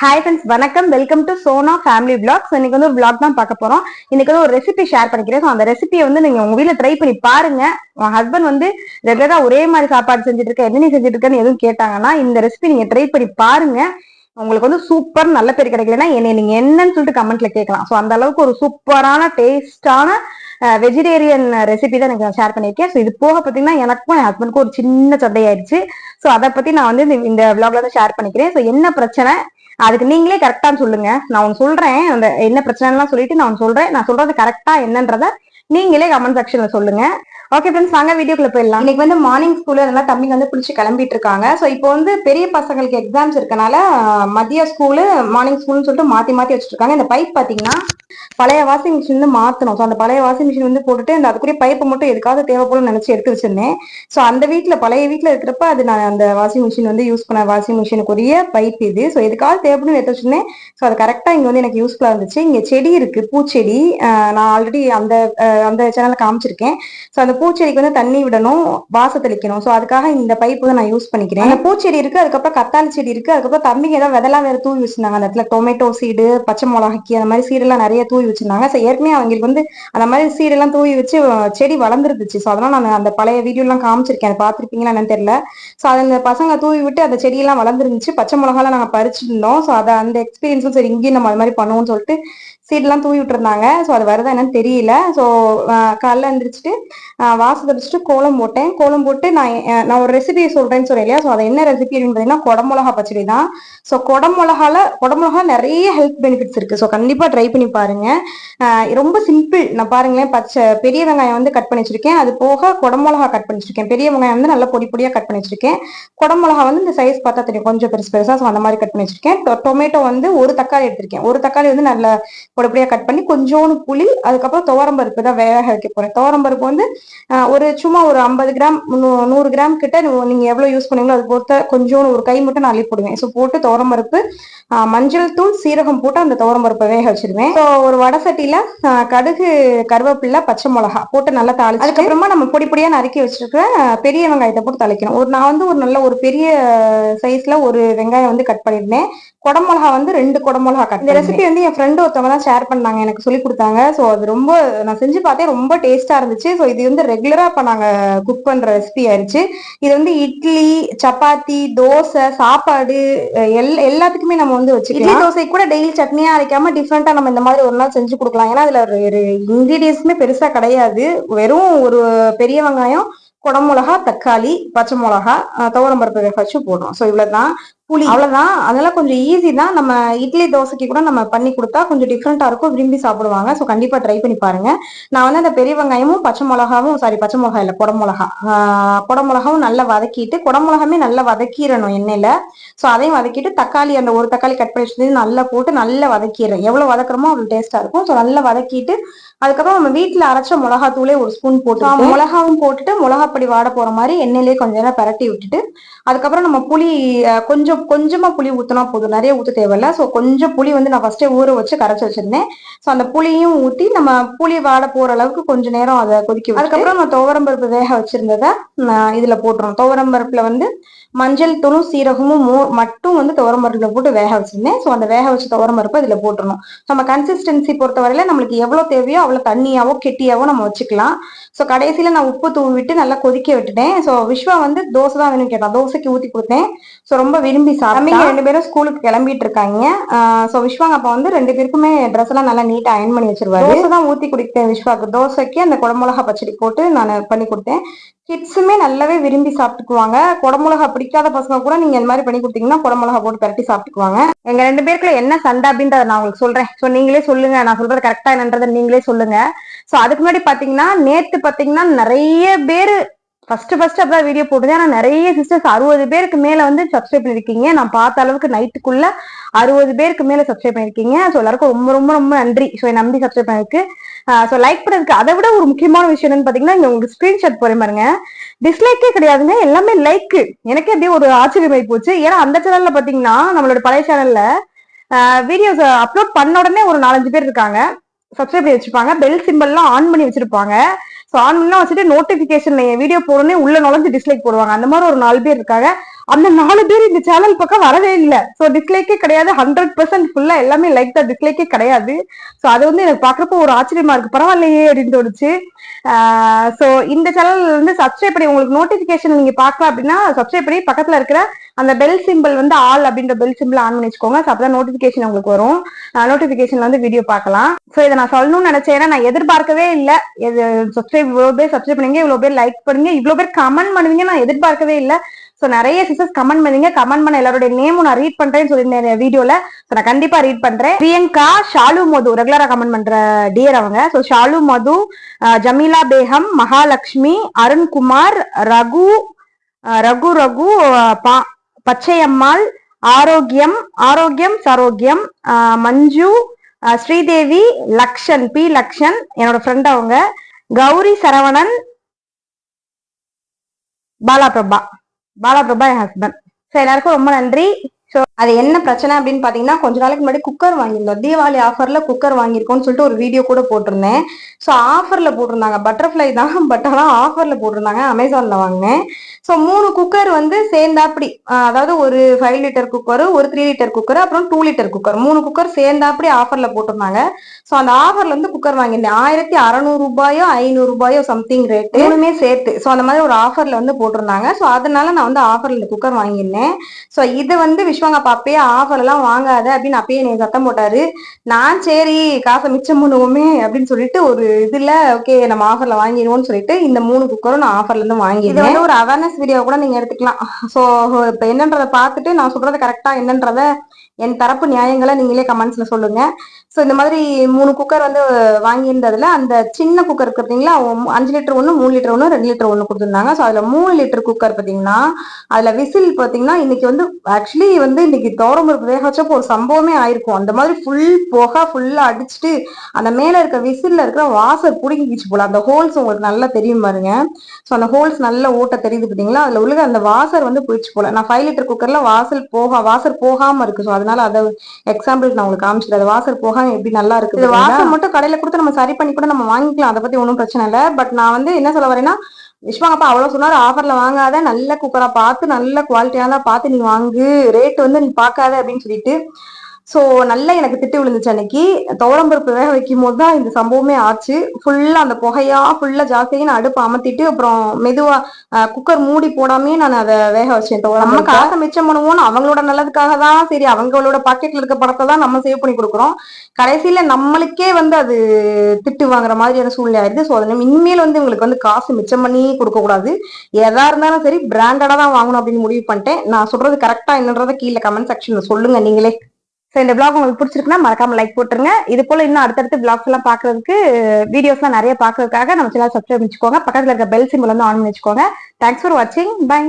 Hi friends வணக்கம். Welcome to Sona family blogs இன்னைக்கு வந்து ஒரு பிளாக் தான் பார்க்க போறோம். இன்னைக்கு வந்து ஒரு ரெசிபி ஷேர் பண்ணிக்கிறேன். ஸோ அந்த ரெசிபியை வந்து நீங்க உங்க வீட்டில் ட்ரை பண்ணி பாருங்க. உன் ஹஸ்பண்ட் வந்து ரெகுலரா ஒரே மாதிரி சாப்பாடு செஞ்சுட்டு இருக்க என்ன நீ செஞ்சுட்டு இருக்கேன்னு எதுவும் கேட்டாங்கன்னா இந்த ரெசிபி நீங்க ட்ரை பண்ணி பாருங்க. உங்களுக்கு வந்து சூப்பர் நல்ல பேர் கிடைக்கலன்னா என்னை நீங்க என்னன்னு சொல்லிட்டு கமெண்ட்ல கேட்கலாம். ஸோ அந்த அளவுக்கு ஒரு சூப்பரான டேஸ்டான வெஜிடேரியன் ரெசிபி தான் எனக்கு நான் ஷேர் பண்ணியிருக்கேன். ஸோ இது போக பார்த்தீங்கன்னா எனக்கும் என் ஹஸ்பண்டுக்கும் ஒரு சின்ன சண்டை ஆயிடுச்சு ஸோ அதை பத்தி நான் வந்து இந்த- விளாக்ல வந்து தான் ஷேர் பண்ணிக்கிறேன். ஸோ என்ன பிரச்சனை? அதுக்கு நீங்களே கரெக்டான்னு சொல்லுங்க. நான் ஒன்று சொல்றேன். அந்த என்ன பிரச்சனைலாம் சொல்லிட்டு நான் ஒன்று சொல்றேன். நான் சொல்றது கரெக்டா என்னன்றத நீங்களே கமெண்ட் செக்ஷன்ல சொல்லுங்க. ஓகே ஃப்ரெண்ட்ஸ் வாங்க வீடியோக்குள்ள போயிடலாம். இன்னைக்கு வந்து மார்னிங் ஸ்கூல்ல நல்லா தம்பிங்க வந்து பிடிச்சி கிளம்பிட்டு இருக்காங்க. ஸோ இப்போ வந்து பெரிய பசங்களுக்கு எக்ஸாம்ஸ் இருக்கனால மதிய ஸ்கூலு மார்னிங் ஸ்கூல்னு சொல்லிட்டு மாத்தி மாத்தி வச்சிருக்காங்க இந்த பைப் பாத்தீங்கன்னா பழைய வாஷிங் மிஷின் வந்து மாத்தணும். ஸோ அந்த பழைய வாஷிங் மிஷின் வந்து போட்டுட்டு அந்த அதுக்குரிய பைப்பை மட்டும் எதுக்காவது தேவைப்படும் நினைச்சு எடுத்து வச்சிருந்தேன். ஸோ அந்த வீட்டில் பழைய வீட்டில் இருக்கிறப்ப அது நான் அந்த வாஷிங் மிஷின் வந்து யூஸ் பண்ண வாஷிங் மிஷினுக்குரிய பைப் இது. ஸோ எதுக்காவது தேவைப்படும் எடுத்து வச்சிருந்தேன். ஸோ அது கரெக்டாக இங்கே வந்து எனக்கு யூஸ்ஃபுல்லாக இருந்துச்சு. இங்கே செடி இருக்கு பூச்செடி. நான் ஆல்ரெடி அந்த அந்த சேனல்ல காமிச்சிருக்கேன். ஸோ அந்த பூச்செடிக்கு வந்து தண்ணி விடணும் வாச தெளிக்கணும். ஸோ அதுக்காக இந்த பைப் வந்து நான் யூஸ் பண்ணிக்கிறேன். அந்த பூச்செடி இருக்கு அதுக்கப்புறம் கத்தாழி செடி இருக்கு அதுக்கப்புறம் தம்பிங்க ஏதாவது விதெல்லாம் வேற தூவி வச்சிருந்தாங்க. அந்த இடத்துல டொமேட்டோ சீடு பச்சை மிளகாக்கி அந்த மாதிரி சீடெல்லாம் நிறைய தூவி வச்சிருந்தாங்க. ஸோ ஏற்கனவே அவங்களுக்கு வந்து அந்த மாதிரி சீடெல்லாம் தூவி வச்சு செடி வளர்ந்துருந்துச்சு. ஸோ அதெல்லாம் நான் அந்த பழைய வீடியோலாம் காமிச்சிருக்கேன். அதை பார்த்துருப்பீங்களா என்னன்னு தெரியல. ஸோ அது அந்த பசங்க தூவி விட்டு அந்த செடியெல்லாம் வளர்ந்துருந்துச்சு. பச்சை மிளகாலாம் நாங்கள் பறிச்சிருந்தோம். ஸோ அதை அந்த எக்ஸ்பீரியன்ஸும் சரி இங்கேயும் நம்ம அது மாதிரி பண்ணுவோம்னு சொல்லிட்டு சீடெல்லாம் தூவி விட்டுருந்தாங்க. ஸோ அது வருதா என்னன்னு தெரியல. ஸோ காலைல எழுந்திரிச்சிட்டு வாசல் தெளிச்சுட்டு கோலம் போட்டேன். கோலம் போட்டு நான் நான் ஒரு ரெசிபியை சொல்றேன்னு சொன்னேன் இல்லையா? ஸோ அதை என்ன ரெசிபி அப்படின்னு பார்த்தீங்கன்னா குடமிளகா பச்சடி தான். ஸோ குடமிளகால குடமிளகா நிறைய ஹெல்த் பெனிஃபிட்ஸ் இருக்கு. ஸோ கண்டிப்பா ட்ரை பண்ணி பாருங்க. ரொம்ப சிம்பிள் நான் பாருங்களேன் பச்சை பெரிய வெங்காயம் வந்து கட் பண்ணி வச்சிருக்கேன். அது போக குடமிளகா கட் பண்ணி வச்சிருக்கேன். பெரிய வெங்காயம் வந்து நல்லா பொடி பொடியா கட் பண்ணி வச்சிருக்கேன். குடமிளகா வந்து இந்த சைஸ் பார்த்தா தெரியும். கொஞ்சம் பெருசு பெருசா ஸோ அந்த மாதிரி கட் பண்ணி வச்சிருக்கேன். டொமேட்டோ வந்து ஒரு தக்காளி எடுத்திருக்கேன். ஒரு தக்காளி வந்து நல்ல பொடிப்படியா கட் பண்ணி கொஞ்சோண்டு புளி அதுக்கப்புறம் துவரம்பருப்பு தான் வேக வைக்க போறேன். துவரம்பருப்பு வந்து ஆஹ், ஒரு சும்மா ஒரு ஐம்பது கிராம் நூறு கிராம் கிட்ட நீங்க எவ்வளவு யூஸ் பண்ணீங்களோ அது பொறுத்த கொஞ்சோண்டு ஒரு கை மட்டும் நான் அள்ளி போடுவேன். ஸோ போட்டு துவரம்பருப்பு ஆஹ், மஞ்சள் தூள் சீரகம் போட்டு அந்த துவரம்பருப்பை வேக வச்சிருவேன். ஸோ ஒரு வடை சட்டியில கடுகு கருவேப்பிலை பச்சை மிளகா போட்டு நல்லா தாளிச்சு அதுக்கப்புறமா நம்ம பொடி பொடியா நறுக்கி வச்சிருக்க பெரிய வெங்காயத்தை போட்டு தாளிக்கணும். ஒரு நான் வந்து ஒரு நல்ல ஒரு பெரிய சைஸ்ல ஒரு வெங்காயம் வந்து கட் பண்ணிருந்தேன். குடமிளகா வந்து ரெண்டு குடமிளகா கட் இந்த ரெசிபி வந்து என் ஃப்ரெண்டு ஒருத்தவங்க தான் ஷேர் பண்ணாங்க எனக்கு சொல்லி கொடுத்தாங்க. ஸோ அது ரொம்ப நான் செஞ்சு பார்த்தேன் ரொம்ப டேஸ்டா இருந்துச்சு. ஸோ இது வந்து ரெகுலரா இப்போ நாங்க குக் பண்ற ரெசிபி ஆயிருச்சு. இது வந்து இட்லி சப்பாத்தி தோசை சாப்பாடு எல் எல்லாத்துக்குமே நம்ம வந்து வச்சுக்கலாம். இட்லி தோசை கூட டெய்லி சட்னியா அரைக்காம டிஃப்ரெண்டா நம்ம இந்த மாதிரி ஒரு நாள் செஞ்சு கொடுக்கலாம். ஏன்னா அதுல ஒரு இன்கிரீடியன்ஸுமே பெருசா கிடையாது. வெறும் ஒரு பெரிய வெங்காயம் குடமிளகா தக்காளி பச்சை மிளகா துவரம் பருப்பு வேக வச்சு போடுறோம். ஸோ இவ்வளவுதான். புளி. அவ்வளவுதான். அதெல்லாம் கொஞ்சம் ஈஸி தான். நம்ம இட்லி தோசைக்கு கூட நம்ம பண்ணி கொடுத்தா கொஞ்சம் டிஃப்ரெண்டா இருக்கும். விரும்பி சாப்பிடுவாங்க. ஸோ கண்டிப்பா ட்ரை பண்ணி பாருங்க. நான் வந்து அந்த பெரிய வெங்காயமும் பச்சை மிளகாவும் சாரி பச்சை மிளகா இல்ல குடமிளகா குடமிளகாவும் நல்லா வதக்கிட்டு குடமிளகாமே நல்லா வதக்கிடணும் எண்ணெயில. ஸோ அதையும் வதக்கிட்டு தக்காளி அந்த ஒரு தக்காளி கட் பண்ணி வச்சதையும் நல்லா போட்டு நல்லா வதக்கிடுறேன். எவ்வளவு வதக்குறோமோ அவ்வளவு டேஸ்டா இருக்கும். ஸோ நல்லா வதக்கிட்டு அதுக்கப்புறம் நம்ம வீட்ல அரைச்ச மிளகாத்தூளே ஒரு ஸ்பூன் போட்டு மிளகாவும் போட்டுட்டு மிளகாப்பொடி வாட போற மாதிரி எண்ணெயிலே கொஞ்ச நேரம் பரட்டி விட்டுட்டு அதுக்கப்புறம் நம்ம புளி அஹ், கொஞ்சமாக புளி ஊற்றினா போதும். நிறைய ஊற்ற தேவையில்ல. ஸோ கொஞ்சம் புளி வந்து நான் ஃபஸ்ட்டே ஊற வச்சு கரைச்சி வச்சிருந்தேன். ஸோ அந்த புளியும் ஊற்றி நம்ம புளி வாட போகிற அளவுக்கு கொஞ்ச நேரம் அதை கொதிக்க அதுக்கப்புறம் நான் துவரம் பருப்பு வேக வச்சுருந்ததை நான் இதுல போட்டுரும் துவரம்பருப்பில் வந்து மஞ்சள் தூளும் சீரகமும் மோ மட்டும் வந்து துவரம்பருப்பில் போட்டு வேக வச்சிருந்தேன். ஸோ அந்த வேக வச்ச துவரம் பருப்பு இதுல போட்டுறணும். நம்ம கன்சிஸ்டன்சி பொறுத்தவரையில நம்மளுக்கு எவ்வளோ தேவையோ அவ்வளோ தண்ணியாவோ கெட்டியாவோ நம்ம வச்சுக்கலாம். ஸோ கடைசியில் நான் உப்பு தூவி விட்டு நல்லா கொதிக்க விட்டுட்டேன். ஸோ விஸ்வா வந்து தோசை தான் வேணும்னு கேட்டான். தோசைக்கு ஊற்றி கொடுத்தேன். ஸோ ரொம்ப விரும்பி சாப்பிட்டீங்க ரெண்டு பேரும் ஸ்கூலுக்கு கிளம்பிட்டு இருக்காங்க ஸோ விஸ்வாங்க அப்பா வந்து ரெண்டு பேருக்குமே ட்ரெஸ் எல்லாம் நல்லா நீட்டா அயன் பண்ணி வச்சிருவாரு. தோசை தான் ஊத்தி கொடுத்தேன் விஸ்வாக்கு தோசைக்கு அந்த குடமிளகா பச்சடி போட்டு நான் பண்ணி கொடுத்தேன். கிட்ஸுமே நல்லாவே விரும்பி சாப்பிட்டுக்குவாங்க. குடமிளகா பிடிக்காத பசங்க கூட நீங்க இந்த மாதிரி பண்ணி கொடுத்தீங்கன்னா குடமிளகா போட்டு பரட்டி சாப்பிட்டுக்குவாங்க. எங்க ரெண்டு பேருக்குள்ள என்ன சண்டை அப்படின்றத நான் உங்களுக்கு சொல்றேன். ஸோ நீங்களே சொல்லுங்க. நான் சொல்றது கரெக்டா என்னன்றதை நீங்களே சொல்லுங்க. ஸோ அதுக்கு முன்னாடி பாத்தீங்கன்னா நேத்து பாத்தீங்கன்னா நிறைய பேர் ஃபர்ஸ்ட் ஃபர்ஸ்ட் அப்பதான் வீடியோ போட்டுது. ஆனா நிறைய சிஸ்டர்ஸ் அறுபது பேருக்கு மேல வந்து சப்ஸ்கிரைப் பண்ணிருக்கீங்க. நான் பார்த்த அளவுக்கு நைட்டுக்குள்ள அறுபது பேருக்கு மேல சப்ஸ்கிரைப் பண்ணிருக்கீங்க. ஸோ எல்லாருக்கும் ரொம்ப ரொம்ப ரொம்ப நன்றி. ஸோ நம்பி சப்ஸ்கிரைப் பண்ணிருக்கு ஸோ லைக் பண்ணதுக்கு. அதை விட ஒரு முக்கியமான விஷயம் என்னன்னு பார்த்தீங்கன்னா இங்கே உங்களுக்கு ஸ்க்ரீன்ஷாட் போறேன் பாருங்க. டிஸ்லைக்கே கிடையாதுங்க. எல்லாமே லைக் எனக்கே அப்படியே ஒரு ஆச்சரியமாயி போச்சு. ஏன்னா அந்த சேனல்ல பார்த்தீங்கன்னா நம்மளோட பழைய சேனல்ல வீடியோஸ் அப்லோட் பண்ண உடனே ஒரு நாலஞ்சு பேர் இருக்காங்க. சப்ஸ்கிரைப் பண்ணி வச்சிருப்பாங்க. பெல் சிம்பிள்லாம் ஆன் பண்ணி வச்சிருப்பாங்க. ஸோ ஆன் பண்ணலாம் வச்சுட்டு நோட்டிபிகேஷன்ல என் வீடியோ போடனே உள்ள நுழைஞ்சு டிஸ்லைக் போடுவாங்க. அந்த மாதிரி ஒரு நாலு பேர் இருக்காங்க. அந்த நாலு பேர் இந்த சேனல் பக்கம் வரவே இல்லை. ஸோ டிஸ்லைக்கே கிடையாது. ஹண்ட்ரட் பர்சன்ட் ஃபுல்லா எல்லாமே லைக் தான். டிஸ்லைக்கே கிடையாது. ஸோ அது வந்து எனக்கு பாக்குறப்போ ஒரு ஆச்சரியமா இருக்கு. பரவாயில்லையே அப்படின்னு தோணுச்சு. ஸோ இந்த சேனல் வந்து சப்ஸ்கிரைப் பண்ணி உங்களுக்கு நோட்டிபிகேஷன் நீங்க பார்க்கலாம் அப்படின்னா சப்ஸ்கிரைப் பண்ணி பக்கத்துல இருக்கிற அந்த பெல் சிம்பிள் வந்து ஆல் அப்படின்ற பெல் சிம்பிள் ஆன் பண்ணி வச்சுக்கோங்க. ஸோ அப்பதான் நோட்டிபிகேஷன் உங்களுக்கு வரும். நோட்டிபிகேஷன்ல வந்து வீடியோ பார்க்கலாம். ஸோ இதை நான் சொல்லணும்னு நினைச்சேன். ஏன்னா நான் எதிர்பார்க்கவே இல்லை. இது சப்ஸ்கிரைப் இவ்வளோ பேர் சப்ஸ்கிரைப் பண்ணுங்க இவ்வளோ பேர் லைக் பண்ணுங்க இவ்வளோ பேர் கமெண்ட் பண்ணுவீங்க நான் எதிர்பார்க்கவே இல்லை. ஸோ நிறைய சிஸ்டர்ஸ் கமெண்ட் பண்ணீங்க. கமெண்ட் பண்ண எல்லாருடைய நேமும் நான் ரீட் பண்றேன்னு சொல்லியிருந்தேன் வீடியோல ஸோ நான் கண்டிப்பா ரீட் பண்றேன். பிரியங்கா ஷாலு மது ரெகுலரா கமெண்ட் பண்ற டியர் அவங்க. ஸோ ஷாலு மது ஜமீலா பேகம் மகாலட்சுமி அருண்குமார் ரகு ரகு ரகு பச்சையம்மாள் ஆரோக்கியம் ஆரோக்கியம் சரோக்கியம் மஞ்சு ஸ்ரீதேவி லக்ஷன் பி லக்ஷன் என்னோட ஃப்ரெண்ட் அவங்க. கௌரி சரவணன் பாலா பிரபா பாலா பிரபா என் ஹஸ்பண்ட். ஸோ எல்லாருக்கும் ரொம்ப நன்றி. ஸோ அது என்ன பிரச்சனை அப்படின்னு பார்த்தீங்கன்னா கொஞ்ச நாளைக்கு முன்னாடி குக்கர் வாங்கியிருந்தோம். தீபாவளி ஆஃபரில் குக்கர் வாங்கியிருக்கோம்னு சொல்லிட்டு ஒரு வீடியோ கூட போட்டிருந்தேன். ஸோ ஆஃபரில் போட்டிருந்தாங்க. பட்டர்ஃப்ளை தான் பட் ஆனால் ஆஃபரில் போட்டிருந்தாங்க. அமேசானில் வாங்கினேன். ஸோ மூணு குக்கர் வந்து சேர்ந்தாப்படி அதாவது ஒரு ஃபைவ் லிட்டர் குக்கர் ஒரு த்ரீ லிட்டர் குக்கர் அப்புறம் டூ லிட்டர் குக்கர் மூணு குக்கர் சேர்ந்தாப்படி ஆஃபரில் போட்டிருந்தாங்க. ஸோ அந்த ஆஃபர்ல வந்து குக்கர் வாங்கியிருந்தேன். ஆயிரத்தி அறநூறு ரூபாயோ ஐநூறு ரூபாயோ சம்திங் ரேட் மூணுமே சேர்த்து. ஸோ அந்த மாதிரி ஒரு ஆஃபர்ல வந்து போட்டிருந்தாங்க. ஸோ அதனால நான் வந்து ஆஃபர்ல இந்த குக்கர் வாங்கியிருந்தேன். ஸோ இது வந்து விஸ்வங்கப்பா அப்பயே ஆஃபர் எல்லாம் வாங்காத அப்படின்னு அப்பயே நீ சத்தம் போட்டாரு. நான் சரி காசை மிச்சம் பண்ணுவோமே அப்படின்னு சொல்லிட்டு ஒரு இதுல ஓகே நம்ம ஆஃபர்ல வாங்கிடுவோம்னு சொல்லிட்டு இந்த மூணு குக்கரும் நான் ஆஃபர்ல இருந்து இது வந்து ஒரு அவேர்னஸ் வீடியோ கூட நீங்க எடுத்துக்கலாம். ஸோ இப்போ என்னன்றதை பார்த்துட்டு நான் சொல்றது கரெக்டா என்னன்றத என் தரப்பு நியாயங்களை நீங்களே கமெண்ட்ஸ்ல சொல்லுங்க. ஸோ இந்த மாதிரி மூணு குக்கர் வந்து வாங்கியிருந்ததுல அந்த சின்ன குக்கர் இருக்கு பார்த்தீங்களா அஞ்சு லிட்டர் ஒன்று மூணு லிட்டர் ஒன்று ரெண்டு லிட்டர் ஒன்று கொடுத்துருந்தாங்க. ஸோ அதில் மூணு லிட்டர் குக்கர் பார்த்தீங்கன்னா அதில் விசில் பார்த்தீங்கன்னா இன்னைக்கு வந்து ஆக்சுவலி வந்து இன்னைக்கு தோரம்பருப்பு வேக வச்சப்போ ஒரு சம்பவமே ஆயிருக்கும். அந்த மாதிரி ஃபுல் புகை ஃபுல்லாக அடிச்சுட்டு அந்த மேலே இருக்க விசில்ல இருக்கிற வாசல் பிடிங்கிச்சு போல. அந்த ஹோல்ஸ் உங்களுக்கு நல்லா தெரியும் பாருங்க. ஸோ அந்த ஹோல்ஸ் நல்ல ஓட்ட தெரியுது பார்த்தீங்களா அதில் உள்ள அந்த வாசல் வந்து பிடிச்சு போல. நான் ஃபைவ் லிட்டர் குக்கர்ல வாசல் போக வாசல் போகாம இருக்கு. ஸோ அதனால அதை எக்ஸாம்பிள் நான் உங்களுக்கு காமிச்சிட்டு அது வாசல் போகாம எப்படி நல்லா இருக்கு வாசல் மட்டும் கடையில கொடுத்து நம்ம சரி பண்ணி கூட நம்ம வாங்கிக்கலாம். அதை பத்தி ஒன்றும் பிரச்சனை இல்லை. பட் நான் வந்து என்ன சொல்ல வரேன்னா விஸ்வாங்கப்பா அவ்வளவு சொன்னாரு ஆஃபர்ல வாங்காத நல்ல குக்கரா பார்த்து நல்ல குவாலிட்டியான பார்த்து நீ வாங்கு. ரேட் வந்து நீ பார்க்காத அப்படின்னு சொல்லிட்டு ஸோ நல்லா எனக்கு திட்டு விழுந்துச்சு அன்னைக்கு. துவரம்பருப்பு வேக வைக்கும் போது தான் இந்த சம்பவமே ஆச்சு. ஃபுல்லா அந்த புகையா ஃபுல்லா ஜாஸ்தியாக நான் அடுப்பு அமர்த்திட்டு அப்புறம் மெதுவா குக்கர் மூடி போடாமே நான் அதை வேக வச்சேன். நம்ம காசை மிச்சம் பண்ணுவோம்னு அவங்களோட நல்லதுக்காக தான் சரி அவங்களோட பாக்கெட்ல இருக்க பணத்தை தான் நம்ம சேவ் பண்ணி கொடுக்குறோம். கடைசியில நம்மளுக்கே வந்து அது திட்டு வாங்குற மாதிரியான சூழ்நிலை ஆயிடுது. ஸோ அதனால இனிமேல் வந்து உங்களுக்கு வந்து காசு மிச்சம் பண்ணி கொடுக்க கூடாது எதா இருந்தாலும் சரி பிராண்டடா தான் வாங்கணும் அப்படின்னு முடிவு பண்ணிட்டேன். நான் சொல்றது கரெக்டா என்னன்றதை கீழே கமெண்ட் செக்ஷன்ல சொல்லுங்க நீங்களே. ஸோ இந்த பிளாக் உங்களுக்கு பிடிச்சிருக்குன்னா மறக்காம லைக் போட்டுருங்க. இது போல இன்னும் அடுத்தடுத்து பிளாக்ஸ் எல்லாம் பாக்குறதுக்கு வீடியோஸ்லாம் நிறைய பாக்குறதுக்காக நம்ம சேனல் சப்ஸ்கிரைப் பண்ணிச்சுக்கோங்க. பக்கத்துல இருக்க பெல் சிம்பிள் வந்து ஆன் பண்ணி வச்சுக்கோங்க தேங்க்ஸ் ஃபார் வாட்சிங் பை